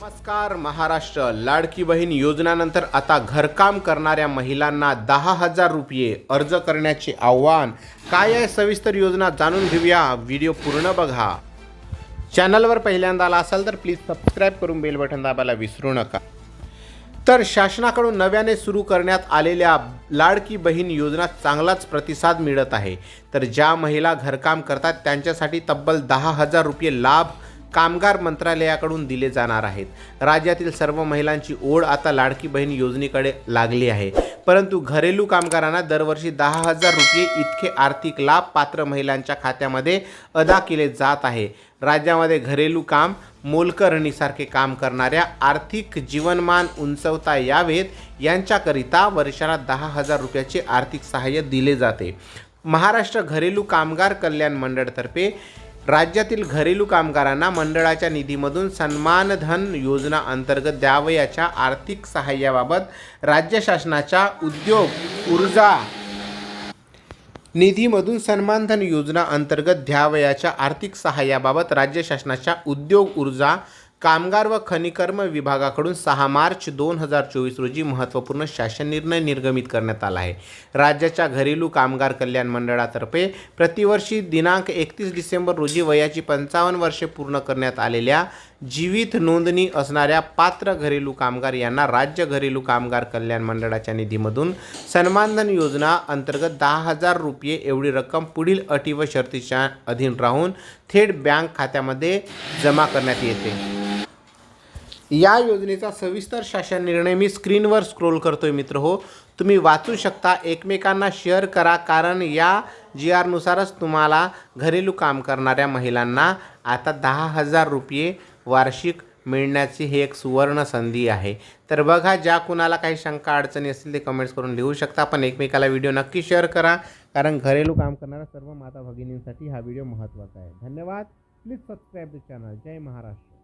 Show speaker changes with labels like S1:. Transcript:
S1: नमस्कार महाराष्ट्र. लाडकी बहीण योजनानंतर आता घरकाम करणाऱ्या महिलांना दहा हजार रुपये अर्ज करण्याचे आव्हान. काय आहे सविस्तर योजना जाणून घेऊया. व्हिडिओ पूर्ण बघा. चॅनलवर पहिल्यांदा आला असाल तर प्लीज सबस्क्राईब करून बेल बटन दाबायला विसरू नका. तर शासनाकडून नव्याने सुरू करण्यात आलेल्या लाडकी बहीण योजना चांगलाच प्रतिसाद मिळत आहे. तर ज्या महिला घरकाम करतात त्यांच्यासाठी तब्बल दहा हजार रुपये लाभ कामगार मंत्रालयाकडून दिले जाणार आहेत. राज्यातील सर्व महिलांची ओढ आता लाडकी बहीण योजनेकडे लागली आहे. परंतु घरेलू कामगारांना दरवर्षी दहा हजार रुपये इतके आर्थिक लाभ पात्र महिलांच्या खात्यामध्ये अदा केले जात आहे. राज्यामध्ये घरेलू काम मोलकरणीसारखे काम करणाऱ्या आर्थिक जीवनमान उंचवता यावेत. यांच्याकरिता वर्षाला दहा हजार रुपयाचे आर्थिक सहाय्य दिले जाते. महाराष्ट्र घरेलू कामगार कल्याण मंडळतर्फे राज्यातील घरेलू कामगारांना मंडळाच्या निधीमधून सन्मानधन योजना अंतर्गत द्यावयाच्या आर्थिक सहाय्याबाबत राज्य शासनाच्या उद्योग ऊर्जा निधीमधून सन्मानधन योजना अंतर्गत द्यावयाच्या आर्थिक सहाय्याबाबत राज्य शासनाच्या उद्योग ऊर्जा कामगार व खनिकर्म विभागाकडून सहा मार्च दोन हजार चोवीस रोजी महत्त्वपूर्ण शासन निर्णय निर्गमित करण्यात आला आहे. राज्याच्या घरेलू कामगार कल्याण मंडळातर्फे प्रतिवर्षी दिनांक एकतीस डिसेंबर रोजी वयाची पंचावन्न वर्षे पूर्ण करण्यात आलेल्या जीवित नोंदणी असणाऱ्या पात्र घरेलू कामगार यांना राज्य घरेलू कामगार कल्याण मंडळाच्या निधीमधून सन्मानधन योजना अंतर्गत दहा हजार रुपये एवढी रक्कम पुढील अटी व शर्तीच्या अधीन राहून थेट बँक खात्यामध्ये जमा करण्यात येते. या योजनेचा सविस्तर शासन निर्णय मी स्क्रीनवर स्क्रोल करतोय मित्र हो. तुम्ही वाचू शकता एकमेकांना शेअर करा कारण या जी आरनुसारच तुम्हाला घरेलू काम करणाऱ्या महिलांना आता दहा हजार रुपये वार्षिक मिळण्याची ही एक सुवर्ण संधी आहे. तर बघा ज्या कुणाला काही शंका अडचणी असतील ते कमेंट्स करून लिहू शकता पण एकमेकाला व्हिडिओ नक्की शेअर करा कारण घरेलू काम करणाऱ्या सर्व माता भगिनींसाठी हा व्हिडिओ महत्त्वाचा आहे. धन्यवाद. प्लीज सबस्क्राईब द चॅनल जय महाराष्ट्र.